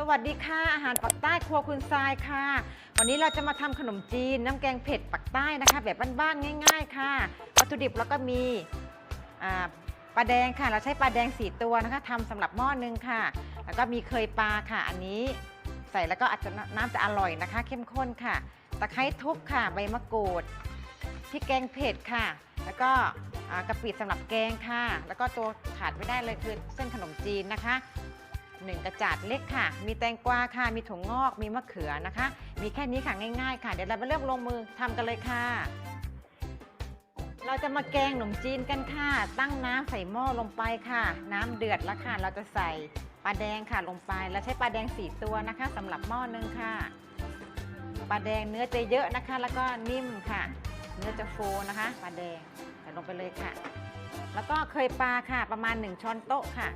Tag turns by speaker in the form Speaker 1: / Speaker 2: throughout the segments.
Speaker 1: สวัสดีค่ะ อาหารปักใต้ครัวคุณทรายค่ะ วันนี้เราจะมาทำขนมจีนน้ำแกงเผ็ดปักใต้นะคะ แบบบ้านๆง่าย ๆ ค่ะ วัตถุดิบเราก็มีปลาแดงค่ะ เราใช้ปลาแดง4ตัวนะคะทำสำหรับหม้อนึงค่ะ แล้วก็มีเคยปลาค่ะ อันนี้ใส่แล้วก็อาจจะน้ำจะอร่อยนะคะ เข้มข้นค่ะ ตะไคร้ทุบค่ะ ใบมะกรูดพริกแกงเผ็ดค่ะ แล้วก็กะปิสำหรับแกงค่ะ แล้วก็ตัวขาดไม่ได้เลยคือเส้นขนมจีนนะคะ หนึ่งกระจาดเล็กค่ะ มีแตงกวาค่ะ มีถั่วงอก มีมะเขือนะคะ มีแค่นี้ค่ะง่ายๆ ค่ะ เดี๋ยวเราไปเริ่มลงมือทำกันเลยค่ะ เราจะมาแกงขนมจีนกันค่ะ ตั้งน้ำใส่หม้อลงไปค่ะ น้ำเดือดแล้วค่ะ เราจะใส่ปลาแดงค่ะลงไป เราใช้ปลาแดง4ตัวนะคะสำหรับหม้อนึงค่ะ ปลาแดงเนื้อจะเยอะนะคะ แล้วก็นิ่มค่ะ เนื้อจะฟูนะคะ ปลาแดงใส่ลงไปเลยค่ะ แล้วก็เคยปลาค่ะ ประมาณ 1 ช้อนโต๊ะค่ะ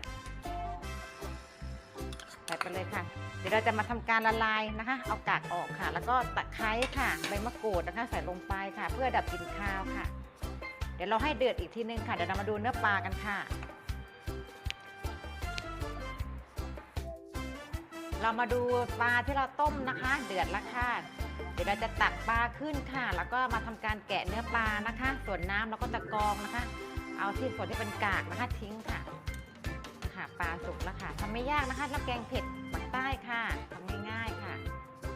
Speaker 1: ใส่ไปเลยค่ะ เดี๋ยวเราจะมาทำการละลายนะคะ เอากากออกค่ะ แล้วก็ตะไคร้ค่ะใบมะกรูดนะคะ ใส่ลงไปค่ะ เพื่อดับกลิ่นคาวค่ะ เดี๋ยวเราให้เดือดอีกทีนึงค่ะ เดี๋ยวเรามาดูเนื้อปลากันค่ะ เรามาดูปลาที่เราต้มนะคะ เดือดแล้วค่ะเดี๋ยวเราจะตักปลาขึ้นค่ะ แล้วก็มาทำการแกะเนื้อปลานะคะ ส่วนน้ำเราก็จะกรองนะคะ เอาที่ส่วนที่เป็นกากนะคะทิ้งค่ะ ปลาสุกแล้วค่ะทำไม่ยากนะคะน้ำแกงเผ็ดปักใต้ค่ะทำง่ายๆค่ะ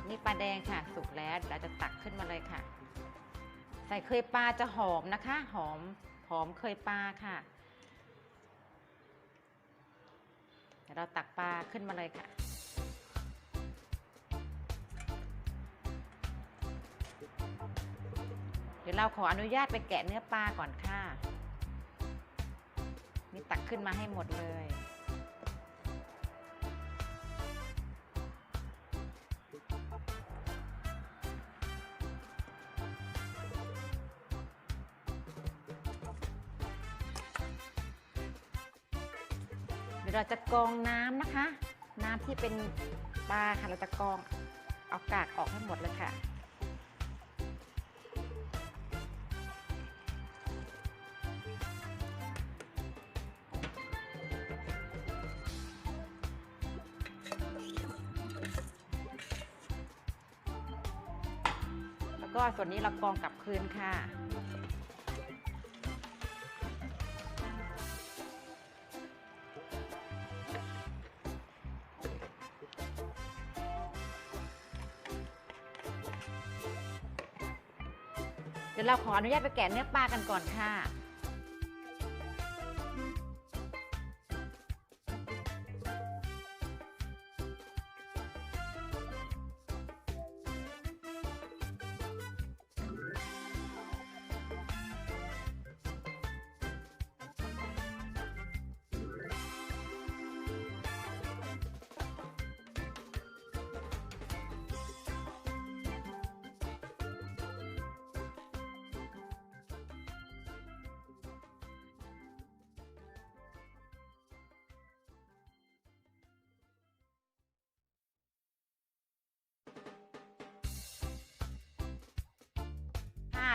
Speaker 1: นี่ปลาแดงค่ะ สุกแล้วเราจะตักขึ้นมาเลยค่ะ ใส่เคยปลาจะหอมนะคะ หอมหอมเคยปลาค่ะเดี๋ยวเราตักปลาขึ้นมาเลยค่ะเดี๋ยวเราขออนุญาตไปแกะเนื้อปลาก่อนค่ะ นี่ตักขึ้นมาให้หมดเลย เราจะกรองน้ำนะคะ น้ำที่เป็นปลาค่ะเราจะกรองเอากากออกให้หมดเลยค่ะ แล้วก็ส่วนนี้เรากองกลับคืนค่ะ เดี๋ยวเราขออนุญาตไปแกะเนื้อปลากันก่อนค่ะ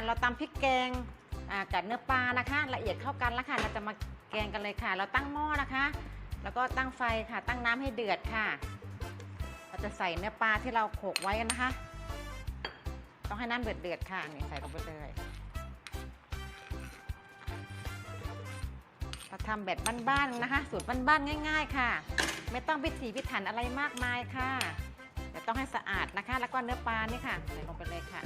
Speaker 1: เราตำพริกแกงกับเนื้อปลานะคะ ละเอียดเข้ากันแล้วค่ะ เราจะมาแกงกันเลยค่ะ เราตั้งหม้อนะคะ แล้วก็ตั้งไฟค่ะ ตั้งน้ำให้เดือดค่ะ เราจะใส่เนื้อปลาที่เราโขกไว้นะคะ ต้องให้น้ำเดือดเดือดค่ะนี่ใส่ลงไปเลยเราทำแบบบ้านๆนะคะ สูตรบ้านๆง่าย ๆ ค่ะ ไม่ต้องพิถีพิถันอะไรมากมายค่ะแต่ต้องให้สะอาดนะคะ แล้วก็เนื้อปลานี่ค่ะ ใส่ลงไปเลยค่ะ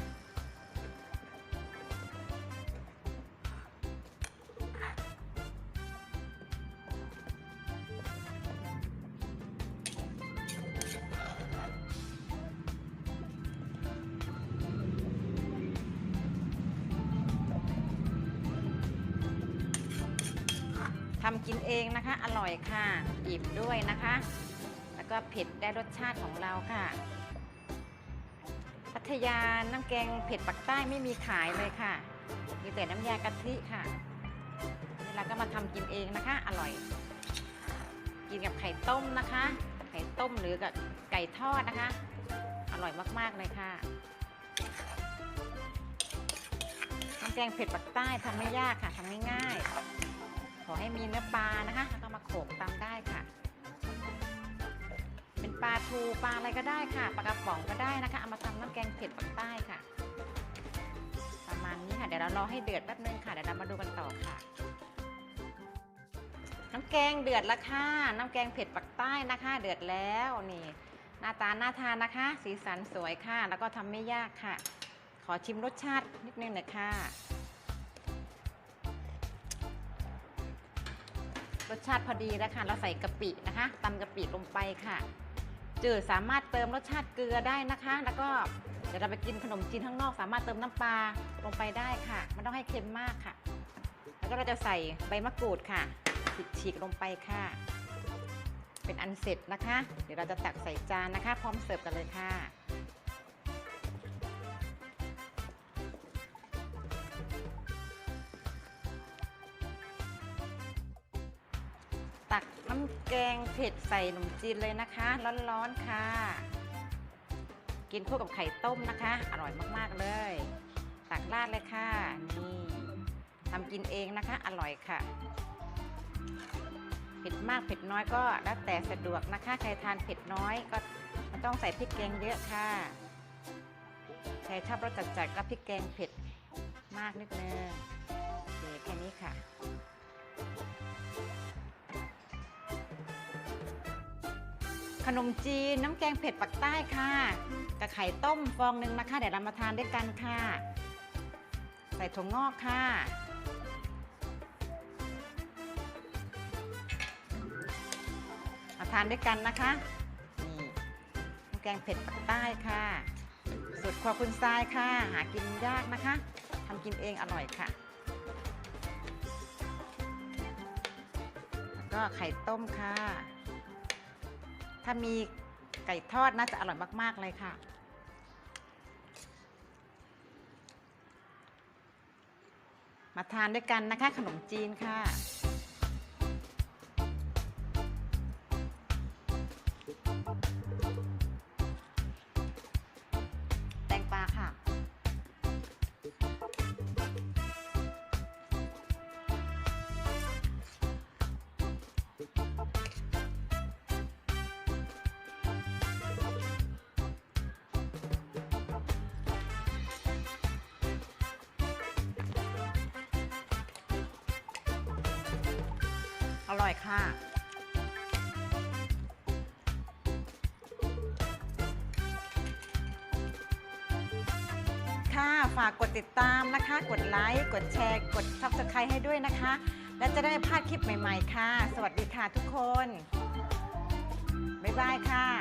Speaker 1: ทำกินเองนะคะ อร่อยค่ะอิ่มด้วยนะคะ แล้วก็เผ็ดได้รสชาติของเราค่ะ พัทยาน้ำแกงเผ็ดปักใต้ไม่มีขายเลยค่ะ มีแต่น้ำยากะทิค่ะนี่เราก็มาทำกินเองนะคะ อร่อย กินกับไข่ต้มนะคะ ไข่ต้มหรือกับไก่ทอดนะคะ อร่อยมากๆเลยค่ะน้ำแกงเผ็ดปักใต้ทำไม่ยากค่ะทำง่ายๆ ขอให้มีเนื้อปลานะคะแล้วก็มาโขลกตามได้ค่ะ เป็นปลาทูปลาอะไรก็ได้ค่ะปลากระป๋องก็ได้นะคะเอามาทำน้ำแกงเผ็ดปักใต้ค่ะ ประมาณนี้ค่ะเดี๋ยวเรารอให้เดือดแป๊บนึงค่ะเดี๋ยวเรามาดูกันต่อค่ะ น้ำแกงเดือดแล้วค่ะ น้ำแกงเผ็ดปักใต้นะคะ เดือดแล้วนี่หน้าตาหน่าทานนะคะ สีสันสวยค่ะ แล้วก็ทำไม่ยากค่ะ ขอชิมรสชาตินิดนึงหน่อยค่ะ รสชาติพอดีแล้วค่ะ เราใส่กะปินะคะตำกะปิลงไปค่ะ จืดสามารถเติมรสชาติเกลือได้นะคะ แล้วก็เดี๋ยวเราไปกินขนมจีนข้างนอก สามารถเติมน้ำปลาลงไปได้ค่ะไม่ต้องให้เค็มมากค่ะ แล้วก็เราจะใส่ใบมะกรูดค่ะฉีกลงไปค่ะ เป็นอันเสร็จนะคะ เดี๋ยวเราจะตักใส่จานนะคะ พร้อมเสิร์ฟกันเลยค่ะ ตักน้ำแกงเผ็ดใส่ขนมจีนเลยนะคะ ร้อนๆค่ะ กินคู่กับไข่ต้มนะคะ อร่อยมากๆเลย ตักราดเลยค่ะนี่ทำกินเองนะคะ อร่อยค่ะเผ็ดมากเผ็ดน้อยก็แล้วแต่สะดวกนะคะ ใครทานเผ็ดน้อยก็ไม่ต้องใส่พริกแกงเยอะค่ะใครชอบรสจัดๆก็พริกแกงเผ็ดมากนิดนึงโอเคแค่นี้ค่ะ ขนมจีนน้ำแกงเผ็ดปักใต้ค่ะกับไข่ต้มฟองหนึ่งนะคะเดี๋ยวเรามาทานด้วยกันค่ะ ใส่ถั่วงอกค่ะ มาทานด้วยกันนะคะนี่น้ำแกงเผ็ดปักใต้ค่ะสูตรครัวคุณทรายค่ะ หากินยากนะคะทำกินเองอร่อยค่ะแล้วก็ไข่ต้มค่ะ ถ้ามีไก่ทอดน่าจะอร่อยมาก ๆ เลยค่ะ มาทานด้วยกันนะคะขนมจีนค่ะ ร่อยค่ะ ค่ะฝากกดติดตามนะคะ กดไลค์ กดแชร์ กด subscribe ให้ด้วยนะคะ และจะได้ไม่พลาดคลิปใหม่ ๆ ค่ะ สวัสดีค่ะทุกคน บ๊ายบายค่ะ